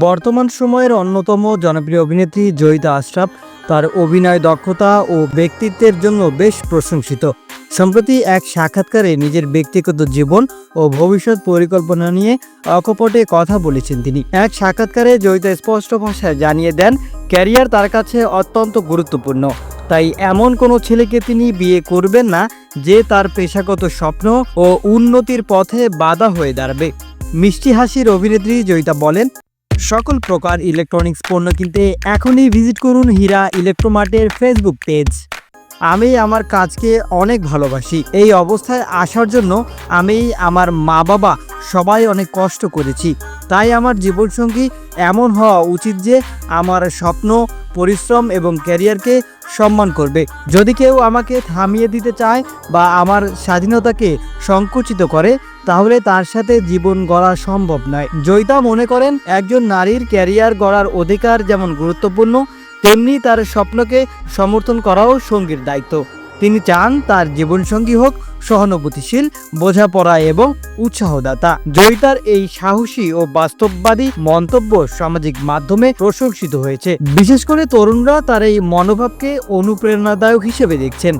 বর্তমান সময়ের অন্যতম জনপ্রিয় অভিনেত্রী জয়িতা আশরাফ তার অভিনয় দক্ষতা ও ব্যক্তিত্বের জন্য বেশ প্রশংসিত। সম্প্রতি এক সাক্ষাৎকারে নিজের ব্যক্তিগত জীবন ও ভবিষ্যৎ পরিকল্পনা নিয়ে অকপটে কথা বলেছেন তিনি। এক সাক্ষাৎকারে জয়িতা স্পষ্ট ভাষায় জানিয়ে দেন, ক্যারিয়ার তার কাছে অত্যন্ত গুরুত্বপূর্ণ। তাই এমন কোনো ছেলেকে তিনি বিয়ে করবেন না যে তার পেশাগত স্বপ্ন ও উন্নতির পথে বাধা হয়ে দাঁড়াবে। মিষ্টি হাসির অভিনেত্রী জয়িতা বলেন সকল প্রকার ইলেকট্রনিক্স পণ্য কিনতে এখনই ভিজিট করুন হীরা ইলেকট্রোমার্টের ফেসবুক পেজ আমি আমার কাজকে অনেক ভালোবাসি। এই অবস্থায় আসার জন্য আমি আমার মা বাবা সবাই অনেক কষ্ট করেছি। তাই আমার জীবনসঙ্গী এমন হওয়া উচিত যে, আমার স্বপ্ন পরিশ্রম এবং ক্যারিয়ারকে সম্মান করবে। যদি কেউ আমাকে থামিয়ে দিতে চায় বা আমার স্বাধীনতাকে সংকুচিত করে, তাহলে তার সাথে জীবন গড়া সম্ভব নয়। জয়িতা মনে করেন, একজন নারীর ক্যারিয়ার গড়ার অধিকার যেমন গুরুত্বপূর্ণ, তেমনি তার স্বপ্নকে সমর্থন করাও সঙ্গীর দায়িত্ব। তিনি চান তার জীবনসঙ্গী হোক সহানুভূতিশীল, বোঝাপড়া এবং উৎসাহদাতা। জয়িতার এই সাহসী ও বাস্তববাদী মন্তব্য সামাজিক মাধ্যমে প্রশংসিত হয়েছে। বিশেষ করে তরুণরা তার এই মনোভাবকে অনুপ্রেরণাদায়ক হিসেবে দেখছেন।